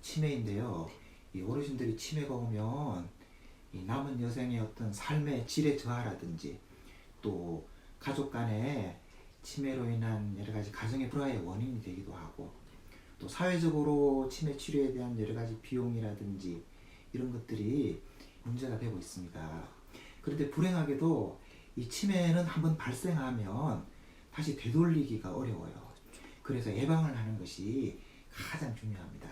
치매인데요. 이 어르신들이 치매가 오면 이 남은 여생의 어떤 삶의 질의 저하라든지 또 가족 간에 치매로 인한 여러 가지 가정의 불화의 원인이 되기도 하고 또 사회적으로 치매 치료에 대한 여러 가지 비용이라든지 이런 것들이 문제가 되고 있습니다. 그런데 불행하게도 이 치매는 한번 발생하면 다시 되돌리기가 어려워요. 그래서 예방을 하는 것이 가장 중요합니다.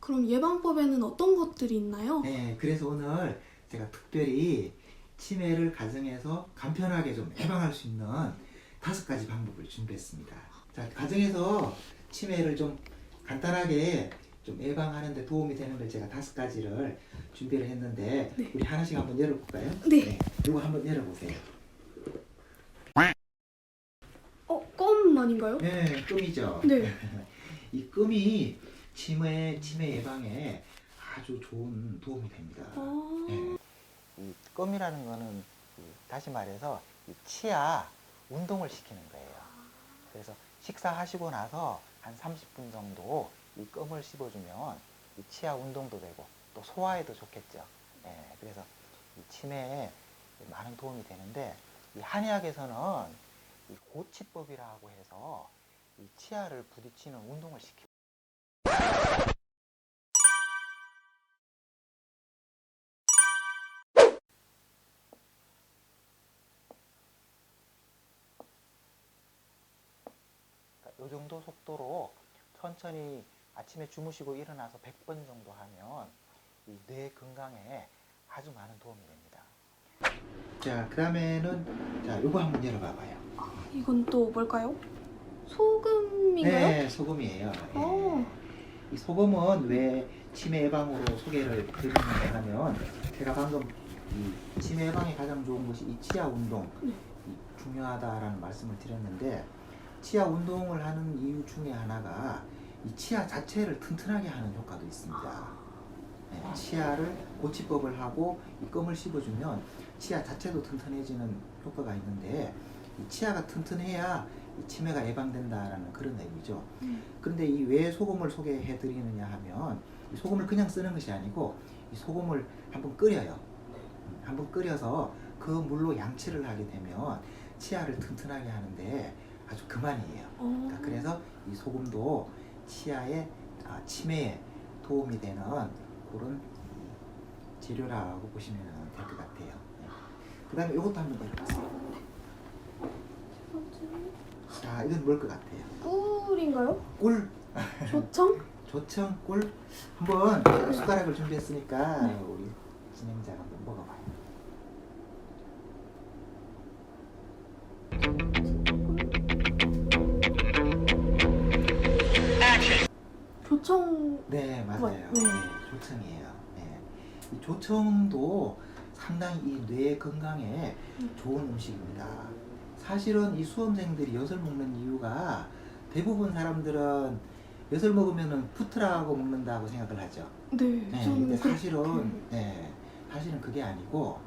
그럼 예방법에는 어떤 것들이 있나요? 네, 그래서 오늘 제가 특별히 치매를 가정에서 간편하게 좀 예방할 수 있는 다섯 가지 방법을 준비했습니다. 자, 가정에서 치매를 좀 간단하게 좀 예방하는 데 도움이 되는 걸 제가 다섯 가지를 준비를 했는데 네. 우리 하나씩 한번 열어볼까요? 네. 이거 한번 열어보세요. 어, 껌 아닌가요? 네, 끔이죠. 네. 이 끔이 치매 치매 예방에 아주 좋은 도움이 됩니다. 아, 네. 이 껌이라는 거는 이 다시 말해서 이 치아 운동을 시키는 거예요. 그래서 식사하시고 나서 한 30분 정도 이 껌을 씹어주면 이 치아 운동도 되고 또 소화에도 좋겠죠. 예, 그래서 이 치매에 많은 도움이 되는데 이 한의학에서는 이 고치법이라고 해서 이 치아를 부딪히는 운동을 시킵니다. 이 정도 속도로 천천히 아침에 주무시고 일어나서 100번 정도 하면 이 뇌 건강에 아주 많은 도움이 됩니다. 자, 그 다음에는 자, 요거 한번 열어봐봐요. 이건 또 뭘까요? 소금인가요? 네, 소금이에요. 예. 어. 이 소금은 왜 치매 예방으로 소개를 드리는가 하면 제가 방금 이 치매 예방에 가장 좋은 것이 이 치아 운동 네. 이 중요하다라는 말씀을 드렸는데 치아 운동을 하는 이유 중에 하나가 이 치아 자체를 튼튼하게 하는 효과도 있습니다. 네, 치아를 고치법을 하고 이 껌을 씹어주면 치아 자체도 튼튼해지는 효과가 있는데 이 치아가 튼튼해야 이 치매가 예방된다라는 그런 의미죠. 음. 그런데 이 왜 소금을 소개해 드리느냐 하면 이 소금을 그냥 쓰는 것이 아니고 이 소금을 한번 끓여요. 음, 한번 끓여서 그 물로 양치를 하게 되면 치아를 튼튼하게 하는데 아주 그만이에요. 어. 그러니까 그래서 이 소금도 치아의 아, 치매에 도움이 되는 그런 재료라고 보시면 될 것 같아요. 그 다음에 이것도 한번 열어보세요. 자, 이건 뭘 것 같아요? 꿀인가요? 꿀, 조청? 조청, 꿀. 한번 숟가락을 준비했으니까 네. 우리 진행자가 한번 먹어봐요. 조청 네, 맞아요. 네. 네, 조청이에요. 네. 이 조청도 상당히 이 뇌 건강에 음. 좋은 음식입니다. 사실은 이 수험생들이 엿을 먹는 이유가 대부분 사람들은 엿을 먹으면 푸트라고 먹는다고 생각을 하죠. 네, 네, 저는 근데 그렇게- 사실은 네, 사실은 그게 아니고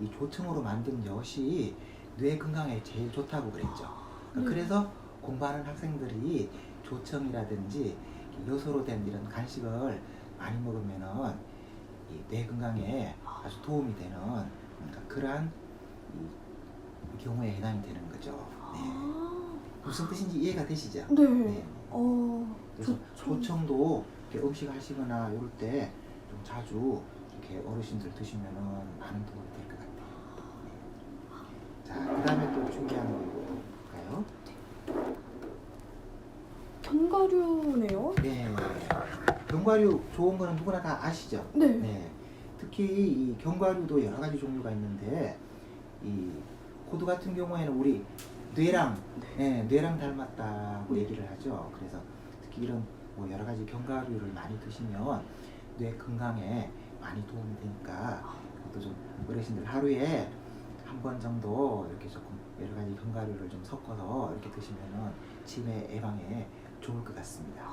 이 조청으로 만든 엿이 뇌 건강에 제일 좋다고 그랬죠. 네. 그래서 공부하는 학생들이 조청이라든지 이 엿으로 된 이런 간식을 많이 먹으면은 이 뇌 건강에 아주 도움이 되는 그러니까 그러한 이 경우에 해당이 되는 거죠. 네. 아, 무슨 뜻인지 이해가 되시죠? 네. 네. 어, 그래서 조청. 조청도 이렇게 음식 하시거나 이럴 때 좀 자주 이렇게 어르신들 드시면은 많은 도움이 될 것 같아요. 네. 자, 그 다음에 또 준비한 거 볼까요? 견과류네요. 네. 견과류 좋은 거는 누구나 다 아시죠? 네. 네. 특히 이 견과류도 여러 가지 종류가 있는데 이 호두 같은 경우에는 우리 뇌랑 예, 뇌랑 닮았다고 얘기를 하죠. 그래서 특히 이런 뭐 여러 가지 견과류를 많이 드시면 뇌 건강에 많이 도움이 되니까 그것도 좀 어르신들 하루에 한 번 정도 이렇게 조금 여러 가지 견과류를 좀 섞어서 이렇게 드시면은 치매 예방에 좋을 것 같습니다.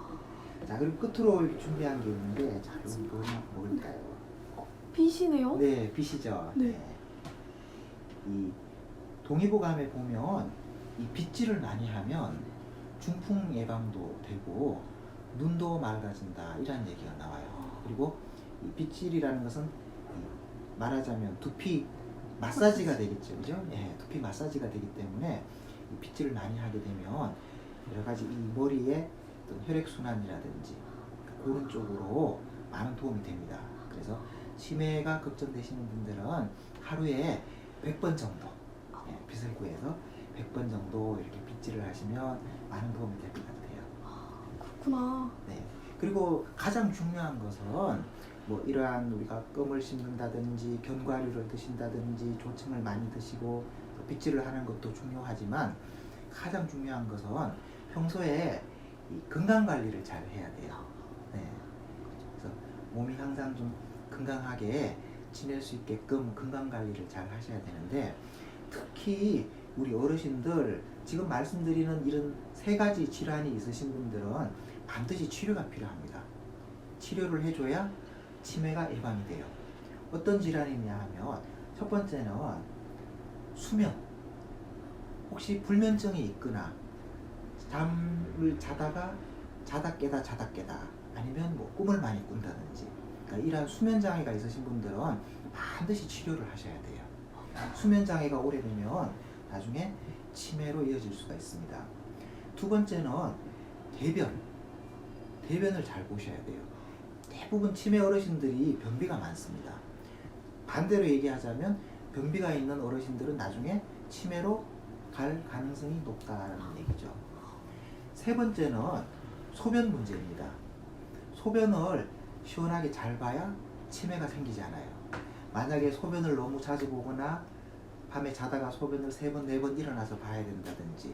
자 그리고 끝으로 준비한 게 있는데 자 이거 뭐 먹을까요? 빛이네요. 네, 빛이죠. 네. 이 동의보감에 보면 이 빗질을 많이 하면 중풍 예방도 되고 눈도 맑아진다 이런 얘기가 나와요. 그리고 이 빗질이라는 것은 이 말하자면 두피 마사지가 되겠죠, 그죠? 예, 두피 마사지가 되기 때문에 이 빗질을 많이 하게 되면 여러 가지 이 머리에 어떤 혈액 순환이라든지 그런 쪽으로 많은 도움이 됩니다. 그래서 치매가 걱정되시는 분들은 하루에 100번 정도 예, 빗을 구해서 100번 정도 이렇게 빗질을 하시면 많은 도움이 될 것 같아요. 그렇구나. 네. 그리고 가장 중요한 것은 뭐 이러한 우리가 껌을 씹는다든지 견과류를 드신다든지 조청을 많이 드시고 또 빗질을 하는 것도 중요하지만 가장 중요한 것은 평소에 이 건강 관리를 잘 해야 돼요. 네. 그래서 몸이 항상 좀 건강하게 지낼 수 있게끔 건강 관리를 잘 하셔야 되는데 특히 우리 어르신들 지금 말씀드리는 이런 세 가지 질환이 있으신 분들은 반드시 치료가 필요합니다. 치료를 해줘야 치매가 예방이 돼요. 어떤 질환이냐 하면 첫 번째는 수면. 혹시 불면증이 있거나 잠을 자다가 자다 깨다 자다 깨다 아니면 뭐 꿈을 많이 꾼다든지 그러니까 이러한 수면 장애가 있으신 분들은 반드시 치료를 하셔야 돼요. 수면 장애가 오래되면 나중에 치매로 이어질 수가 있습니다. 두 번째는 대변. 대변을 잘 보셔야 돼요. 대부분 치매 어르신들이 변비가 많습니다. 반대로 얘기하자면 변비가 있는 어르신들은 나중에 치매로 갈 가능성이 높다는 얘기죠. 세 번째는 소변 문제입니다. 소변을 시원하게 잘 봐야 치매가 생기지 않아요. 만약에 소변을 너무 자주 보거나 밤에 자다가 소변을 세 번, 네 번 일어나서 봐야 된다든지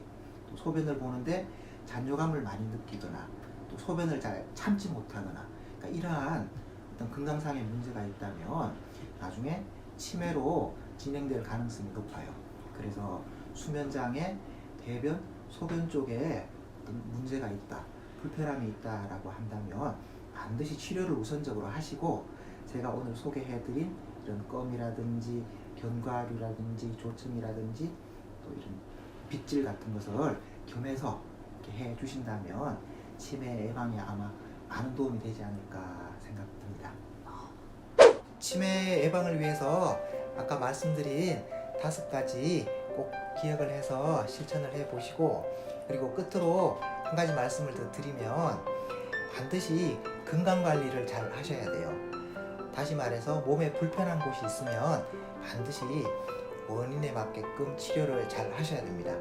또 소변을 보는데 잔뇨감을 많이 느끼거나 또 소변을 잘 참지 못하거나 그러니까 이러한 어떤 건강상의 문제가 있다면 나중에 치매로 진행될 가능성이 높아요. 그래서 수면장애, 대변, 소변 쪽에 문제가 있다, 불편함이 있다라고 한다면 반드시 치료를 우선적으로 하시고 제가 오늘 소개해드린 이런 껌이라든지 견과류라든지 조청이라든지 또 이런 빗질 같은 것을 겸해서 이렇게 해 주신다면 치매 예방에 아마 많은 도움이 되지 않을까 생각됩니다. 치매 예방을 위해서 아까 말씀드린 다섯 가지 꼭 기억을 해서 실천을 해 보시고 그리고 끝으로 한 가지 말씀을 더 드리면 반드시 건강 관리를 잘 하셔야 돼요. 다시 말해서 몸에 불편한 곳이 있으면 반드시 원인에 맞게끔 치료를 잘 하셔야 됩니다.